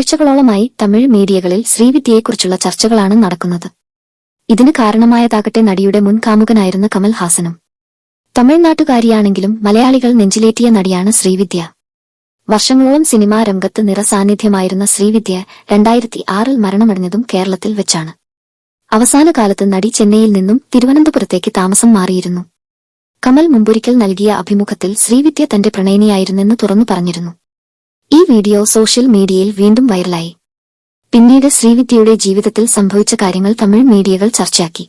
ആഴ്ചകളോളമായി തമിഴ് മീഡിയകളിൽ ശ്രീവിദ്യയെക്കുറിച്ചുള്ള ചർച്ചകളാണ് നടക്കുന്നത്. ഇതിന് കാരണമായതാകട്ടെ നടിയുടെ മുൻ കാമുകനായിരുന്ന കമൽ ഹാസനും. തമിഴ്നാട്ടുകാരിയാണെങ്കിലും മലയാളികൾ നെഞ്ചിലേറ്റിയ നടിയാണ് ശ്രീവിദ്യ. വർഷങ്ങളോളം സിനിമാ രംഗത്ത് നിറസാന്നിധ്യമായിരുന്ന ശ്രീവിദ്യ രണ്ടായിരത്തി ആറിൽ മരണമടഞ്ഞതും കേരളത്തിൽ വെച്ചാണ്. അവസാന കാലത്ത് നടി ചെന്നൈയിൽ നിന്നും തിരുവനന്തപുരത്തേക്ക് താമസം മാറിയിരുന്നു. കമൽ മുമ്പൊരിക്കൽ നൽകിയ അഭിമുഖത്തിൽ ശ്രീവിദ്യ തന്റെ പ്രണയിനിയായിരുന്നെന്ന് തുറന്നു പറഞ്ഞിരുന്നു. ഈ വീഡിയോ സോഷ്യൽ മീഡിയയിൽ വീണ്ടും വൈറലായി. പിന്നീട് ശ്രീവിദ്യയുടെ ജീവിതത്തിൽ സംഭവിച്ച കാര്യങ്ങൾ തമിഴ് മീഡിയകൾ ചർച്ചയാക്കി.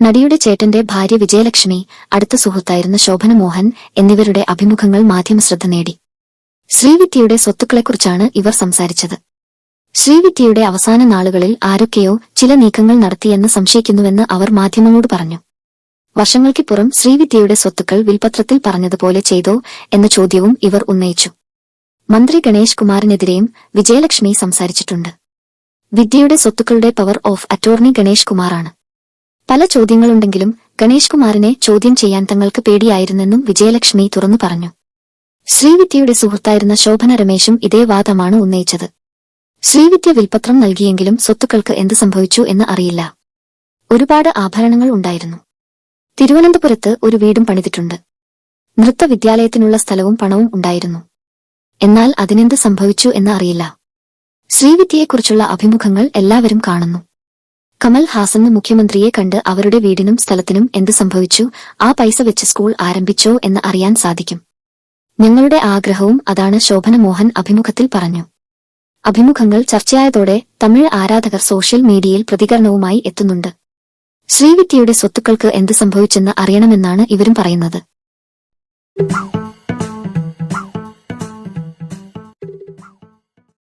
നടിയുടെ ചേട്ടന്റെ ഭാര്യ വിജയലക്ഷ്മി അടുത്ത സുഹൃത്തായിരുന്ന ശോഭന മോഹൻ എന്നിവരുടെ അഭിമുഖങ്ങൾ മാധ്യമശ്രദ്ധ നേടി. ശ്രീവിദ്യയുടെ സ്വത്തുക്കളെക്കുറിച്ചാണ് ഇവർ സംസാരിച്ചത്. ശ്രീവിദ്യയുടെ അവസാന നാളുകളിൽ ആരൊക്കെയോ ചില നീക്കങ്ങൾ നടത്തിയെന്ന് സംശയിക്കുന്നുവെന്ന് അവർ മാധ്യമങ്ങളോട് പറഞ്ഞു. വർഷങ്ങൾക്കിപ്പുറം ശ്രീവിദ്യയുടെ സ്വത്തുക്കൾ വിൽപത്രത്തിൽ പറഞ്ഞതുപോലെ ചെയ്തോ എന്ന ചോദ്യവും ഇവർ ഉന്നയിച്ചു. മന്ത്രി ഗണേഷ് കുമാറിനെതിരെയും വിജയലക്ഷ്മി സംസാരിച്ചിട്ടുണ്ട്. വിദ്യയുടെ സ്വത്തുക്കളുടെ പവർ ഓഫ് അറ്റോർണി ഗണേഷ് കുമാറാണ്. പല ചോദ്യങ്ങളുണ്ടെങ്കിലും ഗണേഷ് കുമാറിനെ ചോദ്യം ചെയ്യാൻ തങ്ങൾക്ക് പേടിയായിരുന്നെന്നും വിജയലക്ഷ്മി തുറന്നു പറഞ്ഞു. ശ്രീവിദ്യയുടെ സുഹൃത്തായിരുന്ന ശോഭന രമേശും ഇതേ വാദമാണ് ഉന്നയിച്ചത്. ശ്രീവിദ്യ വിൽപത്രം നൽകിയെങ്കിലും സ്വത്തുക്കൾക്ക് എന്ത് സംഭവിച്ചു എന്ന് അറിയില്ല. ഒരുപാട് ആഭരണങ്ങൾ ഉണ്ടായിരുന്നു. തിരുവനന്തപുരത്ത് ഒരു വീടും പണിതിട്ടുണ്ട്. നൃത്തവിദ്യാലയത്തിനുള്ള സ്ഥലവും പണവും ഉണ്ടായിരുന്നു. എന്നാൽ അതിനെന്ത് സംഭവിച്ചു എന്ന് അറിയില്ല. ശ്രീവിദ്യയെക്കുറിച്ചുള്ള അഭിമുഖങ്ങൾ എല്ലാവരും കാണുന്നു. കമൽ ഹാസന് മുഖ്യമന്ത്രിയെ കണ്ട് അവരുടെ വീടിനും സ്ഥലത്തിനും എന്ത് സംഭവിച്ചു ആ പൈസ വെച്ച് സ്കൂൾ ആരംഭിച്ചോ എന്ന് അറിയാൻ സാധിക്കും. ഞങ്ങളുടെ ആഗ്രഹവും അതാണ് ശോഭന മോഹൻ അഭിമുഖത്തിൽ പറഞ്ഞു. അഭിമുഖങ്ങൾ ചർച്ചയായതോടെ തമിഴ് ആരാധകർ സോഷ്യൽ മീഡിയയിൽ പ്രതികരണവുമായി എത്തുന്നുണ്ട്. ശ്രീവിദ്യയുടെ സ്വത്തുക്കൾക്ക് എന്ത് സംഭവിച്ചെന്ന് അറിയണമെന്നാണ് ഇവരും പറയുന്നത്.